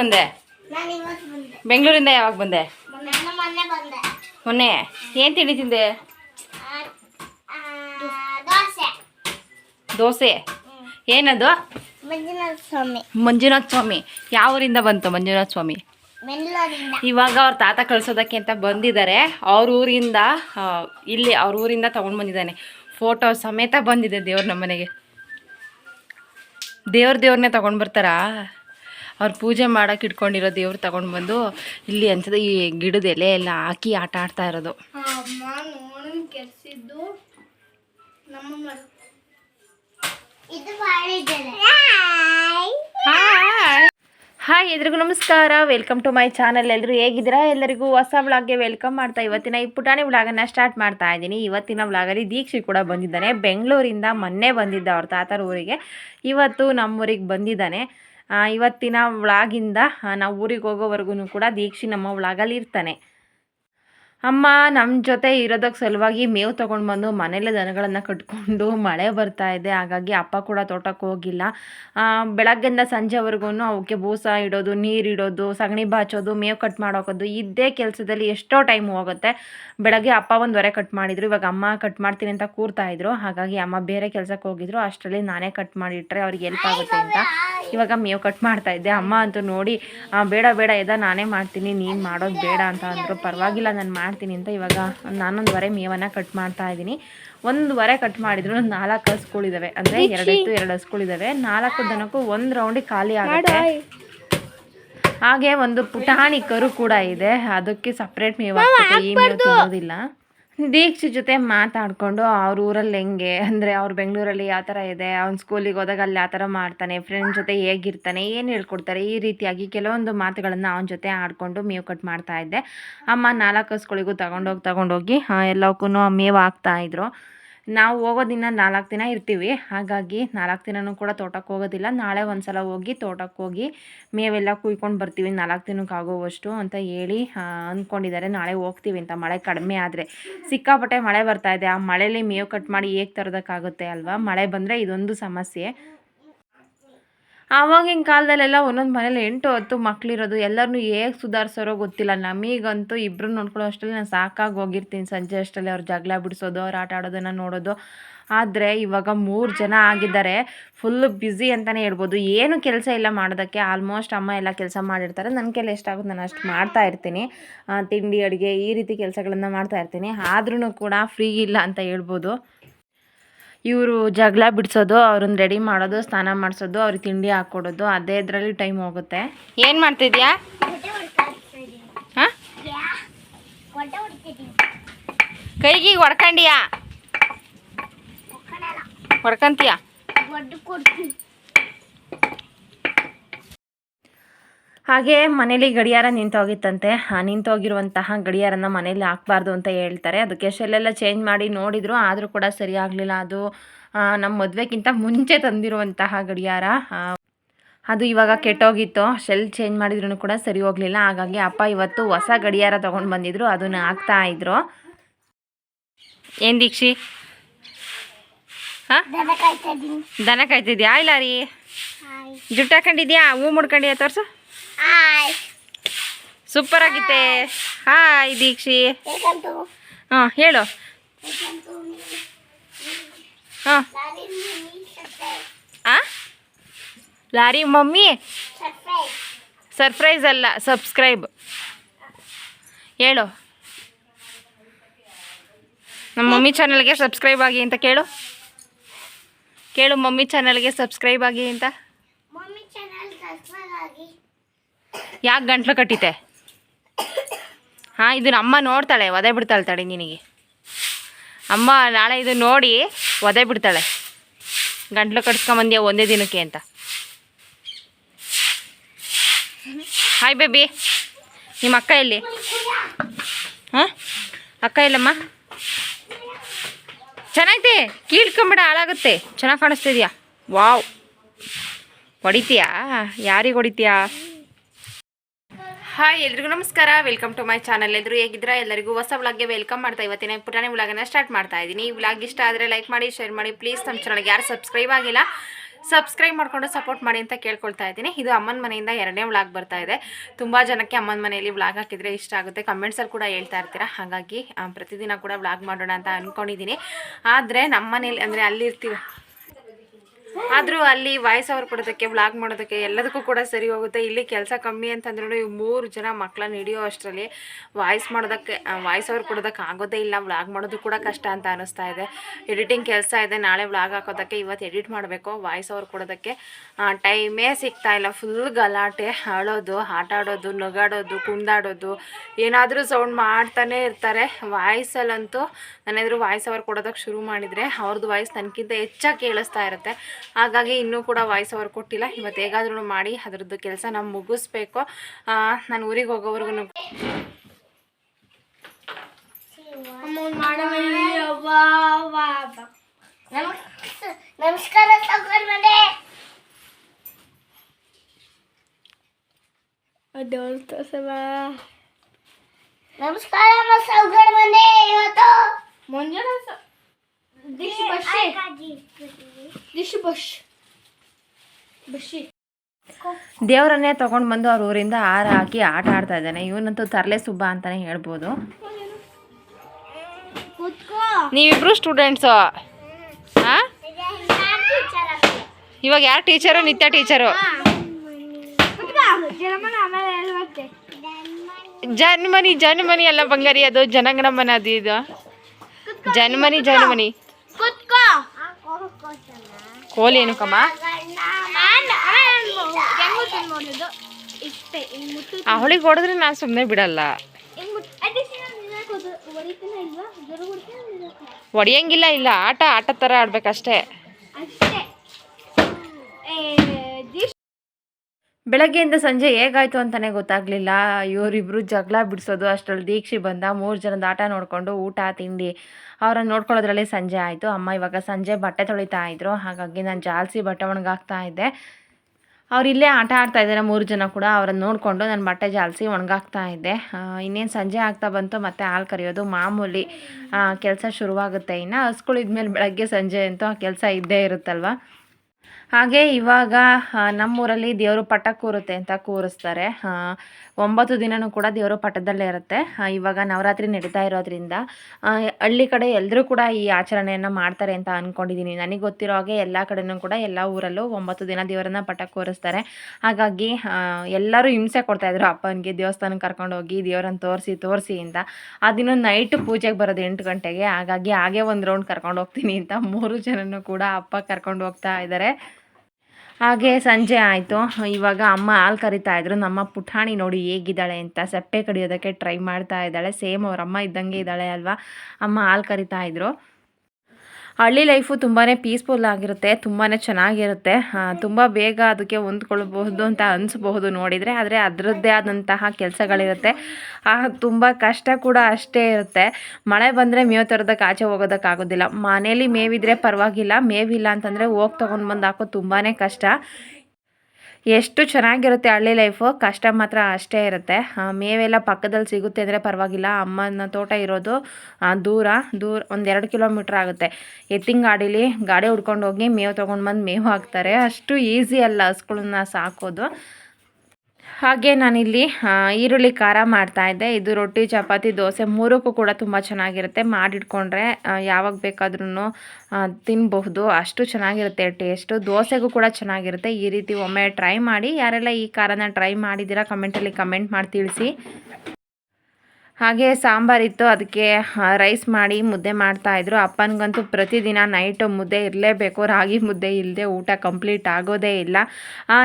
ಬಂದೆ? ಬೆಂಗಳೂರಿಂದ ಯಾವಾಗ ಬಂದೆ? ನಾನು ಮೊನ್ನೆ ಏನು ತಿಂಡಿ ತಿಂದೆ? ದೋಸೆ. ಏನದು? ಮಂಜುನಾಥ ಸ್ವಾಮಿ. ಮಂಜುನಾಥ್ ಸ್ವಾಮಿ. ಯಾವ ಊರಿಂದ ಬಂತು ಮಂಜುನಾಥ್ ಸ್ವಾಮಿ? ಇವಾಗ ಅವ್ರ ತಾತ ಕಳ್ಸೋದಕ್ಕೆ ಅಂತ ಬಂದಿದ್ದಾರೆ. ಅವ್ರ ಊರಿಂದ ಇಲ್ಲಿ ಅವ್ರ ಊರಿಂದ ತಗೊಂಡು ಬಂದಿದ್ದಾನೆ. ಫೋಟೋ ಸಮೇತ ಬಂದಿದೆ ದೇವ್ರ ನಮ್ಮನೆಗೆ. ದೇವ್ರ ದೇವ್ರನ್ನೇ ತಗೊಂಡು ಬರ್ತಾರಾ? ಅವ್ರು ಪೂಜೆ ಮಾಡೋಕೆ ಇಟ್ಕೊಂಡಿರೋ ದೇವ್ರು ತಗೊಂಡು ಬಂದು ಇಲ್ಲಿ ಅಂಥದ್ದು ಈ ಗಿಡದ ಎಲೆ ಎಲ್ಲ ಹಾಕಿ ಆಟ ಆಡ್ತಾ ಇರೋದು. ಹಾಯ್. ಎಲ್ರಿಗೂ ನಮಸ್ಕಾರ. ವೆಲ್ಕಮ್ ಟು ಮೈ ಚಾನಲ್ ಎಲ್ಲರೂ ಹೇಗಿದ್ದೀರಾ? ಎಲ್ಲರಿಗೂ ಹೊಸ ವ್ಲಾಗ್ಗೆ ವೆಲ್ಕಮ್ ಮಾಡ್ತಾ ಇವತ್ತಿನ ಈ ಪುಟಾಣಿ ವ್ಲಾಗನ್ನು ಸ್ಟಾರ್ಟ್ ಮಾಡ್ತಾ ಇದ್ದೀನಿ. ಇವತ್ತಿನ ವ್ಲಾಗಲ್ಲಿ ದೀಕ್ಷಿ ಕೂಡ ಬಂದಿದ್ದಾನೆ. ಬೆಂಗಳೂರಿಂದ ಮೊನ್ನೆ ಬಂದಿದ್ದ ಅವ್ರ ತಾತರ ಊರಿಗೆ. ಇವತ್ತು ನಮ್ಮೂರಿಗೆ ಬಂದಿದ್ದಾನೆ. ಇವತ್ತಿನ ವ್ಲಾಗಿಂದ ನಾವು ಊರಿಗೆ ಹೋಗೋವರೆಗೂ ಕೂಡ ದೀಕ್ಷಿ ನಮ್ಮ ವ್ಲಾಗಲ್ಲಿ ಇರ್ತಾನೆ. ಅಮ್ಮ ನಮ್ಮ ಜೊತೆ ಇರೋದಕ್ಕೆ ಸಲುವಾಗಿ ಮೇವು ತೊಗೊಂಡು ಬಂದು ಮನೇಲೆ ದನಗಳನ್ನು ಕಟ್ಕೊಂಡು ಮಳೆ ಬರ್ತಾ ಇದೆ. ಹಾಗಾಗಿ ಅಪ್ಪ ಕೂಡ ತೋಟಕ್ಕೆ ಹೋಗಿಲ್ಲ. ಬೆಳಗ್ಗೆಯಿಂದ ಸಂಜೆವರೆಗೂ ಅವಕ್ಕೆ ಬೂಸ ಇಡೋದು, ನೀರು ಇಡೋದು, ಸಗಣಿ ಬಾಚೋದು, ಮೇವು ಕಟ್ ಮಾಡೋಕೋದು ಇದ್ದೇ ಕೆಲಸದಲ್ಲಿ ಎಷ್ಟೋ ಟೈಮ್ ಹೋಗುತ್ತೆ. ಬೆಳಗ್ಗೆ ಅಪ್ಪ ಒಂದು ವರೆ ಕಟ್ ಮಾಡಿದರು, ಇವಾಗ ಅಮ್ಮ ಕಟ್ ಮಾಡ್ತೀನಿ ಅಂತ ಕೂರ್ತಾ ಇದ್ರು. ಹಾಗಾಗಿ ಅಮ್ಮ ಬೇರೆ ಕೆಲಸಕ್ಕೆ ಹೋಗಿದ್ರು. ಅಷ್ಟರಲ್ಲಿ ನಾನೇ ಕಟ್ ಮಾಡಿಟ್ರೆ ಅವ್ರಿಗೆ ಹೆಲ್ಪ್ ಆಗುತ್ತೆ ಅಂತ ಇವಾಗ ಮೇವು ಕಟ್ ಮಾಡ್ತಾ ಇದ್ದೆ. ಅಮ್ಮ ಅಂತೂ ನೋಡಿ ಬೇಡ ಬೇಡ, ಎದ ನಾನೇ ಮಾಡ್ತೀನಿ, ನೀನು ಮಾಡೋದು ಬೇಡ ಅಂತ ಅಂದರು. ಪರವಾಗಿಲ್ಲ, ನಾನು ಮಾಡ್ತೀನಿ ಅಂತ ಇವಾಗ ನಾನೊಂದು ವರೆ ಮೇವನ್ನ ಕಟ್ ಮಾಡ್ತಾ ಇದ್ದೀನಿ. ಒಂದು ವರೆ ಕಟ್ ಮಾಡಿದ್ರು ನಾಲ್ಕು ಹಸ್ಗಳಿದ್ದಾವೆ ಅಂದರೆ ಎರಡಿತ್ತು ಎರಡು ಹಸ್ಗಳಿದ್ದಾವೆ ನಾಲ್ಕು ದನಕ್ಕೂ ಒಂದು ರೌಂಡಿಗೆ ಖಾಲಿ ಆಗುತ್ತೆ. ಹಾಗೆ ಒಂದು ಪುಟಾಣಿ ಕರು ಕೂಡ ಇದೆ. ಅದಕ್ಕೆ ಸಪ್ರೇಟ್ ಮೇವು ಹಾಕ್ಬೇಕು ಈ ಮೇವು ತಿನ್ನೋದಿಲ್ಲ. ದೀಕ್ಷಿ ಜೊತೆ ಮಾತಾಡಿಕೊಂಡು ಅವ್ರ ಊರಲ್ಲಿ ಹೆಂಗೆ? ಅಂದರೆ ಅವ್ರು ಬೆಂಗಳೂರಲ್ಲಿ ಯಾವ ಥರ ಇದೆ? ಅವ್ನು ಸ್ಕೂಲಿಗೆ ಹೋದಾಗ ಅಲ್ಲಿ ಯಾವ ಥರ ಮಾಡ್ತಾನೆ? ಫ್ರೆಂಡ್ ಜೊತೆ ಹೇಗಿರ್ತಾನೆ? ಏನು ಹೇಳ್ಕೊಡ್ತಾರೆ? ಈ ರೀತಿಯಾಗಿ ಕೆಲವೊಂದು ಮಾತುಗಳನ್ನು ಅವನ ಜೊತೆ ಆಡಿಕೊಂಡು ಮೇವು ಕಟ್ ಮಾಡ್ತಾ ಇದ್ದೆ. ಅಮ್ಮ ನಾಲ್ಕು ಹಸ್ಗಳಿಗೂ ತಗೊಂಡೋಗಿ ತಗೊಂಡೋಗಿ ಎಲ್ಲವಕ್ಕೂ ಮೇವು ಹಾಕ್ತಾ ಇದ್ರು. ನಾವು ಹೋಗೋ ದಿನ ನಾಲ್ಕು ದಿನ ಇರ್ತೀವಿ. ಹಾಗಾಗಿ ನಾಲ್ಕು ದಿನನೂ ಕೂಡ ತೋಟಕ್ಕೆ ಹೋಗೋದಿಲ್ಲ. ನಾಳೆ ಒಂದು ಸಲ ಹೋಗಿ ತೋಟಕ್ಕೆ ಹೋಗಿ ಮೇವೆಲ್ಲ ಕುಯ್ಕೊಂಡು ಬರ್ತೀವಿ. ನಾಲ್ಕು ದಿನಕ್ಕೆ ಆಗೋವಷ್ಟು ಅಂತ ಹೇಳಿ ಅಂದ್ಕೊಂಡಿದ್ದಾರೆ. ನಾಳೆ ಹೋಗ್ತೀವಿ ಅಂತ. ಮಳೆ ಕಡಿಮೆ ಆದರೆ. ಸಿಕ್ಕಾಪಟ್ಟೆ ಮಳೆ ಬರ್ತಾ ಇದೆ. ಆ ಮಳೆಯಲ್ಲಿ ಮೇವು ಕಟ್ ಮಾಡಿ ಹೇಗೆ ತರೋದಕ್ಕಾಗುತ್ತೆ ಅಲ್ವಾ? ಮಳೆ ಬಂದರೆ ಇದೊಂದು ಸಮಸ್ಯೆ. ಆವಾಗಿನ ಕಾಲದಲ್ಲೆಲ್ಲ ಒಂದೊಂದು ಮನೇಲಿ ಎಂಟು ಹತ್ತು ಮಕ್ಳಿರೋದು ಎಲ್ಲರನ್ನೂ ಹೇಗೆ ಸುಧಾರಿಸೋರೋ ಗೊತ್ತಿಲ್ಲ. ನಮಗಂತೂ ಇಬ್ಬರು ನೋಡ್ಕೊಳ್ಳೋ ಅಷ್ಟರಲ್ಲಿ ನಾನು ಸಾಕಾಗಿ ಹೋಗಿರ್ತೀನಿ. ಸಂಜೆ ಅಷ್ಟರಲ್ಲಿ ಅವ್ರು ಜಗಳ ಬಿಡಿಸೋದು, ಅವ್ರು ಆಟ ಆಡೋದನ್ನು ನೋಡೋದು. ಆದರೆ ಇವಾಗ ಮೂರು ಜನ ಆಗಿದ್ದಾರೆ. ಫುಲ್ ಬ್ಯುಸಿ ಅಂತಲೇ ಹೇಳ್ಬೋದು. ಏನು ಕೆಲಸ ಇಲ್ಲ ಮಾಡೋದಕ್ಕೆ. ಆಲ್ಮೋಸ್ಟ್ ಅಮ್ಮ ಎಲ್ಲ ಕೆಲಸ ಮಾಡಿರ್ತಾರೆ. ನನ್ನ ಕೆಲ ಎಷ್ಟಾಗುತ್ತೆ ನಾನು ಅಷ್ಟು ಮಾಡ್ತಾ ಇರ್ತೀನಿ. ತಿಂಡಿ, ಅಡುಗೆ ಈ ರೀತಿ ಕೆಲಸಗಳನ್ನು ಮಾಡ್ತಾ ಇರ್ತೀನಿ. ಆದ್ರೂ ಕೂಡ ಫ್ರೀ ಇಲ್ಲ ಅಂತ ಹೇಳ್ಬೋದು. ಇವರು ಜಗಳ ಬಿಡಿಸೋದು, ಅವ್ರನ್ನ ರೆಡಿ ಮಾಡೋದು, ಸ್ನಾನ ಮಾಡಿಸೋದು, ಅವ್ರಿಗೆ ತಿಂಡಿ ಹಾಕ್ಕೊಡೋದು ಅದೇ ಇದರಲ್ಲಿ ಟೈಮ್ ಹೋಗುತ್ತೆ. ಏನು ಮಾಡ್ತಿದ್ಯಾ? ಹಾಂ? ಕೈಗೆ ಹೊಡ್ಕೊಂಡಿಯಾ? ಹೊಡ್ಕಂತೀಯ? ಹಾಗೆ ಮನೇಲಿ ಗಡಿಯಾರ ನಿಂತೋಗಿತ್ತಂತೆ. ಆ ನಿಂತೋಗಿರುವಂತಹ ಗಡಿಯಾರನ ಮನೇಲಿ ಹಾಕ್ಬಾರ್ದು ಅಂತ ಹೇಳ್ತಾರೆ. ಅದಕ್ಕೆ ಶೆಲ್ಲೆಲ್ಲ ಚೇಂಜ್ ಮಾಡಿ ನೋಡಿದ್ರು. ಆದರೂ ಕೂಡ ಸರಿ ಆಗಲಿಲ್ಲ. ಅದು ನಮ್ಮ ಮದುವೆಗಿಂತ ಮುಂಚೆ ತಂದಿರುವಂತಹ ಗಡಿಯಾರ. ಅದು ಇವಾಗ ಕೆಟ್ಟೋಗಿತ್ತು. ಶೆಲ್ ಚೇಂಜ್ ಮಾಡಿದ್ರು ಕೂಡ ಸರಿ ಹೋಗಲಿಲ್ಲ. ಹಾಗಾಗಿ ಅಪ್ಪ ಇವತ್ತು ಹೊಸ ಗಡಿಯಾರ ತೊಗೊಂಡು ಬಂದಿದ್ರು. ಅದನ್ನು ಹಾಕ್ತಾ ಇದ್ರು. ಏನು ದೀಕ್ಷಿ? ಹಾಂ? ದನ ಕಾಯ್ತಿದ್ಯಾ ಇಲ್ಲ ರೀ. ಜುಟ್ಟಾಕೊಂಡಿದ್ಯಾ ಜುಟ್ಟು ಹಾಕೊಂಡಿದ್ಯಾ? ಹೂ ಮುಡ್ಕೊಂಡಿದ್ಯಾ ತೋರ್ಸು. ಸೂಪರ್ ಆಗಿತ್ತೆ ಹಾಯ್ ದೀಕ್ಷಿ ಹಾಂ ಹೇಳು. ಹಾ. ಲಾರಿ ಮಮ್ಮಿ ಸರ್ಪ್ರೈಸ್ ಅಲ್ಲ ಸಬ್ಸ್ಕ್ರೈಬ್ ಹೇಳು. ನಮ್ಮ ಮಮ್ಮಿ ಚಾನಲ್ಗೆ ಸಬ್ಸ್ಕ್ರೈಬ್ ಆಗಿ ಅಂತ ಕೇಳು. ಕೇಳು ಮಮ್ಮಿ ಚಾನಲ್ಗೆ ಸಬ್ಸ್ಕ್ರೈಬ್ ಆಗಿ ಅಂತ ಮಮ್ಮಿ ಚಾನಲ್ ಸಬ್ಸ್ಕ್ರೈಬ್ ಆಗಿ ಯಾಕೆ ಗಂಟ್ಲು ಕಟ್ಟಿತೆ? ಹಾಂ ಇದನ್ನ ಅಮ್ಮ ನೋಡ್ತಾಳೆ, ಒದೆ ಬಿಡ್ತಾಳೆ ತಡಿ ನಿನಗೆ. ಅಮ್ಮ, ನಾಳೆ ಇದು ನೋಡಿ ಒದೆ ಬಿಡ್ತಾಳೆ. ಗಂಟ್ಲು ಕಟ್ಸ್ಕೊಂಬಂದ್ಯಾ ಒಂದೇ ದಿನಕ್ಕೆ ಅಂತ. ಹಾಯ್ ಬೇಬಿ ನಿಮ್ಮ ಅಕ್ಕ ಎಲ್ಲಿ? ಹಾಂ? ಅಕ್ಕ ಇಲ್ಲಮ್ಮ ಚೆನ್ನಾಗೈತೆ ಕೀಳ್ಕೊಂಬಿಡ, ಹಾಳಾಗುತ್ತೆ. ಚೆನ್ನಾಗಿ ಕಾಣಿಸ್ತಿದ್ಯಾ? ವಾವ್. ಹೊಡಿತೀಯಾ? ಯಾರಿಗೆ ಹೊಡಿತೀಯಾ? ಹಾಯ್, ಎಲ್ರಿಗೂ ನಮಸ್ಕಾರ. ವೆಲ್ಕಮ್ ಟು ಮೈ ಚಾನಲ್ ಎದುರು ಹೇಗಿದ್ರೆ ಎಲ್ಲರಿಗೂ ಹೊಸ ವ್ಲಾಗ್ಗೆ ವೆಲ್ಕಮ್ ಮಾಡ್ತಾ ಇವತ್ತಿನ ಪುಟಾಣಿ ವ್ಲಾಗನ್ನ ಸ್ಟಾರ್ಟ್ ಮಾಡ್ತಾ ಇದ್ದೀನಿ. ಈ ವ್ಲಾಗ್ ಇಷ್ಟ ಆದರೆ ಲೈಕ್ ಮಾಡಿ ಶೇರ್ ಮಾಡಿ. ಪ್ಲೀಸ್ ನಮ್ಮ ಚಾನಲ್ಗೆ ಯಾರು ಸಬ್ಸ್ಕ್ರೈಬ್ ಆಗಿಲ್ಲ ಸಬ್ಸ್ಕ್ರೈಬ್ ಮಾಡಿಕೊಂಡು ಸಪೋರ್ಟ್ ಮಾಡಿ ಅಂತ ಕೇಳ್ಕೊಳ್ತಾ ಇದ್ದೀನಿ. ಇದು ಅಮ್ಮನ ಮನೆಯಿಂದ ಎರಡನೇ ವ್ಲಾಗ್ ಬರ್ತಾ ಇದೆ. ತುಂಬ ಜನಕ್ಕೆ ಅಮ್ಮನ ಮನೆಯಲ್ಲಿ ವ್ಲಾಗ್ ಹಾಕಿದರೆ ಇಷ್ಟ ಆಗುತ್ತೆ. ಕಮೆಂಟ್ಸಲ್ಲಿ ಕೂಡ ಹೇಳ್ತಾ ಇರ್ತೀರ? ಹಾಗಾಗಿ ಪ್ರತಿದಿನ ಕೂಡ ವ್ಲಾಗ್ ಮಾಡೋಣ ಅಂತ ಅಂದ್ಕೊಂಡಿದ್ದೀನಿ ಆದರೆ ನಮ್ಮ ಮನೇಲಿ, ಅಂದರೆ ಅಲ್ಲಿರ್ತೀವಿ ಆದರೂ ಅಲ್ಲಿ ವಾಯ್ಸ್ ಓವರ್ ಕೊಡೋದಕ್ಕೆ ವ್ಲಾಗ್ ಮಾಡೋದಕ್ಕೆ ಎಲ್ಲದಕ್ಕೂ ಕೂಡ ಸರಿ ಹೋಗುತ್ತೆ. ಇಲ್ಲಿ ಕೆಲಸ ಕಮ್ಮಿ ಅಂತಂದ್ರೂ ಇವು ಮೂರು ಜನ ಮಕ್ಕಳನ್ನ ಹಿಡಿಯೋ ಅಷ್ಟರಲ್ಲಿ ವಾಯ್ಸ್ ಮಾಡೋದಕ್ಕೆ ವಾಯ್ಸ್ ಓವರ್ ಕೊಡೋದಕ್ಕೆ ಆಗೋದೇ ಇಲ್ಲ. ವ್ಲಾಗ್ ಮಾಡೋದು ಕೂಡ ಕಷ್ಟ ಅಂತ ಅನ್ನಿಸ್ತಾ ಇದೆ. ಎಡಿಟಿಂಗ್ ಕೆಲಸ ಇದೆ. ನಾಳೆ ವ್ಲಾಗ್ ಹಾಕೋದಕ್ಕೆ ಇವತ್ತು ಎಡಿಟ್ ಮಾಡಬೇಕು. ವಾಯ್ಸ್ ಓವರ್ ಕೊಡೋದಕ್ಕೆ ಟೈಮೇ ಸಿಗ್ತಾ ಇಲ್ಲ. ಫುಲ್ ಗಲಾಟೆ, ಅಳೋದು, ಆಟ ಆಡೋದು, ನಗಾಡೋದು, ಕುಂದಾಡೋದು. ಏನಾದರೂ ಸೌಂಡ್ ಮಾಡ್ತಾನೆ ಇರ್ತಾರೆ. ವಾಯ್ಸಲ್ಲಂತೂ ನಾನೇನಾದರೂ ವಾಯ್ಸ್ ಓವರ್ ಕೊಡೋದಕ್ಕೆ ಶುರು ಮಾಡಿದರೆ ಅವ್ರದ್ದು ವಾಯ್ಸ್ ನನಗಿಂತ ಹೆಚ್ಚಾಗಿ ಕೇಳಿಸ್ತಾ ಇರುತ್ತೆ. ಹಾಗಾಗಿ ಇನ್ನೂ ಕೂಡ ವಾಯ್ಸ್ ಓವರ್ ಕೊಟ್ಟಿಲ್ಲ. ಇವತ್ತು ಹೇಗಾದ್ರೂ ಮಾಡಿ ಅದರದ್ದು ಕೆಲಸ ನಾವು ಮುಗಿಸ್ಬೇಕು ನಾನು ಊರಿಗೆ ಹೋಗೋವರೆಗೂ ನಮಸ್- ನಮಸ್ಕಾರ ನಮಸ್ಕಾರ ಅಮ್ಮ ಸೌಕರ್ ಮನೆ ಇವತ್ತು ದೇವರನ್ನೇ ತೊಗೊಂಡು ಬಂದು ಅವ್ರ ಊರಿಂದ ಹಾರ ಹಾಕಿ ಆಟ ಆಡ್ತಾ ಇದ್ದಾನೆ. ಇವನಂತೂ ತರಲೆ ಸುಬ್ಬ ಅಂತಾನೆ ಹೇಳ್ಬೋದು. ನೀವಿಬ್ರು ಸ್ಟೂಡೆಂಟ್ಸು. ಹಾಂ ಇವಾಗ ಯಾರು ಟೀಚರು? ನಿತ್ಯ ಟೀಚರು. ಜನ್ಮನಿ ಜನ್ಮನಿ ಅಲ್ಲ ಬಂಗಾರಿ ಅದು ಜನಗಣಮನ ಅದು ಇದು ಜನ್ಮನಿ ಜನ್ಮನಿ. ಕೋಲಿ ಏನು ಕಮ್ಮ? ಅವಳಿಗೆ ಹೊಡೆದ್ರೆ ನಾನು ಸುಮ್ಮನೆ ಬಿಡಲ್ಲ. ಒಡಿಯಂಗಿಲ್ಲ ಇಲ್ಲ ಆಟ ಆಟ ಥರ ಆಡ್ಬೇಕಷ್ಟೇ. ಬೆಳಗ್ಗೆಯಿಂದ ಸಂಜೆ ಹೇಗಾಯ್ತು ಅಂತಲೇ ಗೊತ್ತಾಗಲಿಲ್ಲ. ಇವರಿಬ್ರು ಜಗಳ ಬಿಡಿಸೋದು, ಅಷ್ಟರಲ್ಲಿ ದೀಕ್ಷೆ ಬಂದ, ಮೂರು ಜನದ ಆಟ ನೋಡಿಕೊಂಡು ಊಟ ತಿಂಡಿ ಅವರನ್ನು ನೋಡ್ಕೊಳ್ಳೋದ್ರಲ್ಲಿ ಸಂಜೆ ಆಯಿತು. ಅಮ್ಮ ಇವಾಗ ಸಂಜೆ ಬಟ್ಟೆ ತೊಳಿತಾ ಇದ್ರು. ಹಾಗಾಗಿ ನಾನು ಜಾಲಿಸಿ ಬಟ್ಟೆ ಒಣಗಾಕ್ತಾ ಇದ್ದೆ. ಅವ್ರು ಇಲ್ಲೇ ಆಟ ಆಡ್ತಾ ಇದ್ದಾರೆ ಮೂರು ಜನ ಕೂಡ. ಅವರನ್ನು ನೋಡಿಕೊಂಡು ನಾನು ಬಟ್ಟೆ ಜಾಲಿಸಿ ಒಣಗಾಕ್ತಾ ಇದ್ದೆ. ಇನ್ನೇನು ಸಂಜೆ ಆಗ್ತಾ ಬಂತು ಮತ್ತೆ ಹಾಲು ಕರೆಯೋದು. ಮಾಮೂಲಿ ಕೆಲಸ ಶುರುವಾಗುತ್ತೆ ಇನ್ನು. ಹಸ್ಗಳಿದ್ಮೇಲೆ ಬೆಳಗ್ಗೆ ಸಂಜೆ ಅಂತೂ ಆ ಕೆಲಸ ಇದ್ದೇ ಇರುತ್ತಲ್ವ? ಹಾಗೆ ಇವಾಗ ನಮ್ಮೂರಲ್ಲಿ ದೇವರು ಪಟ ಕೂರುತ್ತೆ ಅಂತ ಕೂರಿಸ್ತಾರೆ. ಒಂಬತ್ತು ದಿನನೂ ಕೂಡ ದೇವರು ಪಟದಲ್ಲೇ ಇರುತ್ತೆ. ಇವಾಗ ನವರಾತ್ರಿ ನಡೀತಾ ಇರೋದ್ರಿಂದ ಹಳ್ಳಿ ಕಡೆ ಎಲ್ಲರೂ ಕೂಡ ಈ ಆಚರಣೆಯನ್ನು ಮಾಡ್ತಾರೆ ಅಂತ ಅಂದ್ಕೊಂಡಿದ್ದೀನಿ ನನಗೆ ಗೊತ್ತಿರೋ ಹಾಗೆ ಎಲ್ಲ ಕಡೆನೂ ಕೂಡ ಎಲ್ಲ ಊರಲ್ಲೂ ಒಂಬತ್ತು ದಿನ ದೇವರನ್ನ ಪಟ ಕೂರಿಸ್ತಾರೆ. ಹಾಗಾಗಿ ಎಲ್ಲರೂ ಹಿಂಸೆ ಕೊಡ್ತಾಯಿದ್ರು ಅಪ್ಪನಿಗೆ ದೇವಸ್ಥಾನಕ್ಕೆ ಕರ್ಕೊಂಡು ಹೋಗಿ, ದೇವರನ್ನು ತೋರಿಸಿ ತೋರಿಸಿ ಅಂತ. ಆ ದಿನ ನೈಟ್ ಪೂಜೆಗೆ ಬರೋದು ಎಂಟು ಗಂಟೆಗೆ. ಹಾಗಾಗಿ ಹಾಗೆ ಒಂದು ರೌಂಡ್ ಕರ್ಕೊಂಡು ಹೋಗ್ತೀನಿ ಅಂತ ಮೂರು ಜನನೂ ಕೂಡ ಅಪ್ಪ ಕರ್ಕೊಂಡು ಹೋಗ್ತಾ ಇದ್ದಾರೆ ಹಾಗೆ ಸಂಜೆ ಆಯಿತು. ಇವಾಗ ಅಮ್ಮ ಹಾಲು ಕರಿತಾ ಇದ್ರು. ನಮ್ಮ ಪುಟಾಣಿ ನೋಡಿ ಹೇಗಿದ್ದಾಳೆ ಅಂತ ಸಪ್ಪೆ ಕಡಿಯೋದಕ್ಕೆ ಟ್ರೈ ಮಾಡ್ತಾ ಇದ್ದಾಳೆ. ಸೇಮ್ ಅವ್ರ ಅಮ್ಮ ಇದ್ದಂಗೆ ಇದ್ದಾಳೆ ಅಲ್ವಾ? ಅಮ್ಮ ಹಾಲು ಕರಿತಾ ಇದ್ರು. ಹಳ್ಳಿ ಲೈಫು ತುಂಬಾ ಪೀಸ್ಫುಲ್ ಆಗಿರುತ್ತೆ ತುಂಬಾ ಚೆನ್ನಾಗಿರುತ್ತೆ. ತುಂಬ ಬೇಗ ಅದಕ್ಕೆ ಹೊಂದ್ಕೊಳ್ಬಹುದು ಅಂತ ಅನಿಸ್ಬಹುದು ನೋಡಿದರೆ, ಆದರೆ ಅದರದ್ದೇ ಆದಂತಹ ಕೆಲಸಗಳಿರುತ್ತೆ. ತುಂಬ ಕಷ್ಟ ಕೂಡ ಅಷ್ಟೇ ಇರುತ್ತೆ. ಮಳೆ ಬಂದರೆ ಮೇವು ತರೋದಕ್ಕೆ ಆಚೆ ಹೋಗೋದಕ್ಕಾಗೋದಿಲ್ಲ ಮನೇಲಿ ಮೇವಿದ್ರೆ ಪರವಾಗಿಲ್ಲ. ಮೇವಿಲ್ಲ ಅಂತಂದರೆ ಹೋಗಿ ತೊಗೊಂಡು ಬಂದು ಹಾಕೋದು ತುಂಬಾ ಕಷ್ಟ. ಎಷ್ಟು ಚೆನ್ನಾಗಿರುತ್ತೆ ಹಳ್ಳಿ ಲೈಫು ಕಷ್ಟ ಮಾತ್ರ ಅಷ್ಟೇ ಇರುತ್ತೆ. ಮೇವೆಲ್ಲ ಪಕ್ಕದಲ್ಲಿ ಸಿಗುತ್ತೆ ಅಂದರೆ ಪರವಾಗಿಲ್ಲ. ಅಮ್ಮನ ತೋಟ ಇರೋದು ದೂರ ದೂರ ಒಂದೆರಡು ಕಿಲೋಮೀಟ್ರ್ ಆಗುತ್ತೆ. ಎತ್ತಿನ ಗಾಡೀಲಿ ಗಾಡಿ ಹುಡ್ಕೊಂಡು ಹೋಗಿ ಮೇವು ತೊಗೊಂಡು ಬಂದು ಮೇವು ಹಾಕ್ತಾರೆ. ಅಷ್ಟು ಈಸಿ ಅಲ್ಲ ಹಸ್ಗಳನ್ನ ಸಾಕೋದು. ಹಾಗೆ ನಾನಿಲ್ಲಿ ಈರುಳ್ಳಿ ಖಾರ ಮಾಡ್ತಾ ಇದ್ದೆ. ಇದು ರೊಟ್ಟಿ, ಚಪಾತಿ, ದೋಸೆ ಮೂರಕ್ಕೂ ಕೂಡ ತುಂಬ ಚೆನ್ನಾಗಿರುತ್ತೆ. ಮಾಡಿಟ್ಕೊಂಡ್ರೆ ಯಾವಾಗ ಬೇಕಾದ್ರೂ ತಿನ್ನಬಹುದು ಅಷ್ಟು ಚೆನ್ನಾಗಿರುತ್ತೆ ಟೇಸ್ಟು. ದೋಸೆಗೂ ಕೂಡ ಚೆನ್ನಾಗಿರುತ್ತೆ. ಈ ರೀತಿ ಒಮ್ಮೆ ಟ್ರೈ ಮಾಡಿ. ಯಾರೆಲ್ಲ ಈ ಖಾರನ ಟ್ರೈ ಮಾಡಿದ್ದೀರಾ, ಕಮೆಂಟಲ್ಲಿ ಕಮೆಂಟ್ ಮಾಡಿ ತಿಳಿಸಿ. ಹಾಗೆ ಸಾಂಬಾರಿತ್ತು ಅದಕ್ಕೆ ರೈಸ್ ಮಾಡಿ ಮುದ್ದೆ ಮಾಡ್ತಾಯಿದ್ರು ಅಪ್ಪನಿಗಂತೂ ಪ್ರತಿದಿನ ನೈಟು ಮುದ್ದೆ ಇರಲೇಬೇಕು. ರಾಗಿ ಮುದ್ದೆ ಇಲ್ಲದೆ ಊಟ ಕಂಪ್ಲೀಟ್ ಆಗೋದೇ ಇಲ್ಲ.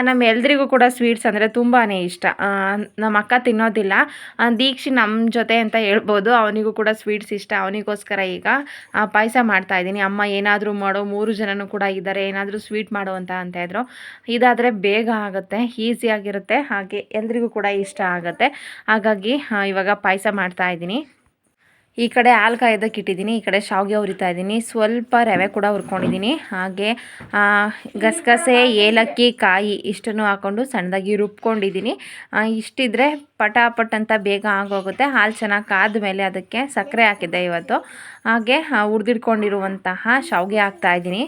ನಮ್ಮ ಎಲ್ರಿಗೂ ಕೂಡ ಸ್ವೀಟ್ಸ್ ಅಂದರೆ ತುಂಬಾ ಇಷ್ಟ. ನಮ್ಮ ಅಕ್ಕ ತಿನ್ನೋದಿಲ್ಲ. ದೀಕ್ಷಿ ನಮ್ಮ ಜೊತೆ ಅಂತ ಹೇಳ್ಬೋದು. ಅವನಿಗೂ ಕೂಡ ಸ್ವೀಟ್ಸ್ ಇಷ್ಟ. ಅವನಿಗೋಸ್ಕರ ಈಗ ಪಾಯಸ ಮಾಡ್ತಾಯಿದ್ದೀನಿ ಅಮ್ಮ ಏನಾದರೂ ಮಾಡೋ, ಮೂರು ಜನನೂ ಕೂಡ ಇದ್ದಾರೆ. ಏನಾದರೂ ಸ್ವೀಟ್ ಮಾಡು ಅಂತ ಅಂತ ಇದ್ರು. ಇದಾದರೆ ಬೇಗ ಆಗುತ್ತೆ. ಈಸಿಯಾಗಿರುತ್ತೆ ಹಾಗೆ ಎಲ್ರಿಗೂ ಕೂಡ ಇಷ್ಟ ಆಗುತ್ತೆ. ಹಾಗಾಗಿ ಇವಾಗ ಪಾಯಸ ಮಾಡ್ತಾ ಇದ್ದೀನಿ. ಈ ಕಡೆ ಹಾಲು ಕಾಯೋದಕ್ಕೆ ಇಟ್ಟಿದ್ದೀನಿ ಈ ಕಡೆ ಶಾವಿಗೆ ಹುರಿತಾ ಇದ್ದೀನಿ. ಸ್ವಲ್ಪ ರವೆ ಕೂಡ ಹುರ್ಕೊಂಡಿದ್ದೀನಿ. ಹಾಗೆ ಗಸಗಸೆ, ಏಲಕ್ಕಿ, ಕಾಯಿ ಇಷ್ಟನ್ನು ಹಾಕ್ಕೊಂಡು ಸಣ್ಣದಾಗಿ ರುಬ್ಕೊಂಡಿದ್ದೀನಿ. ಇಷ್ಟಿದ್ರೆ ಪಟಾಪಟ್ ಅಂತ ಬೇಗ ಆಗೋಗುತ್ತೆ. ಹಾಲು ಚೆನ್ನಾಗಿ ಕಾದ ಮೇಲೆ ಅದಕ್ಕೆ ಸಕ್ಕರೆ ಹಾಕಿದ್ದೆ ಇವತ್ತು. ಹಾಗೆ ಹುರಿದಿಟ್ಕೊಂಡಿರುವಂತಹ ಶಾವಿಗೆ ಹಾಕ್ತಾ ಇದ್ದೀನಿ.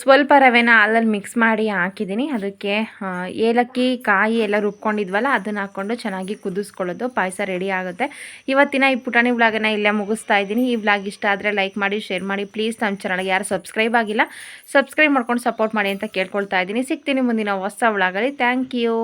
ಸ್ವಲ್ಪ ರವೆನ ಹಾಲಲ್ಲಿ ಮಿಕ್ಸ್ ಮಾಡಿ ಹಾಕಿದ್ದೀನಿ. ಅದಕ್ಕೆ ಏಲಕ್ಕಿ, ಕಾಯಿ ಎಲ್ಲ ರುಬ್ಕೊಂಡಿದ್ವಲ್ಲ, ಅದನ್ನು ಹಾಕ್ಕೊಂಡು ಚೆನ್ನಾಗಿ ಕುದಿಸ್ಕೊಳ್ಳೋದು. ಪಾಯಸ ರೆಡಿ ಆಗುತ್ತೆ. ಇವತ್ತಿನ ಈ ಪುಟಾಣಿ ವ್ಲಾಗನ್ನು ಇಲ್ಲೇ ಮುಗಿಸ್ತಾ ಇದ್ದೀನಿ. ಈ ಬ್ಲಾಗ್ ಇಷ್ಟ ಆದರೆ ಲೈಕ್ ಮಾಡಿ ಶೇರ್ ಮಾಡಿ. ಪ್ಲೀಸ್ ನಮ್ಮ ಚಾನಲ್ಗೆ ಯಾರು ಸಬ್ಸ್ಕ್ರೈಬ್ ಆಗಿಲ್ಲ ಸಬ್ಸ್ಕ್ರೈಬ್ ಮಾಡ್ಕೊಂಡು ಸಪೋರ್ಟ್ ಮಾಡಿ ಅಂತ ಕೇಳ್ಕೊಳ್ತಾ ಇದ್ದೀನಿ. ಸಿಗ್ತೀನಿ ಮುಂದಿನ ಹೊಸ ವ್ಲಾಗಲ್ಲಿ. Thank you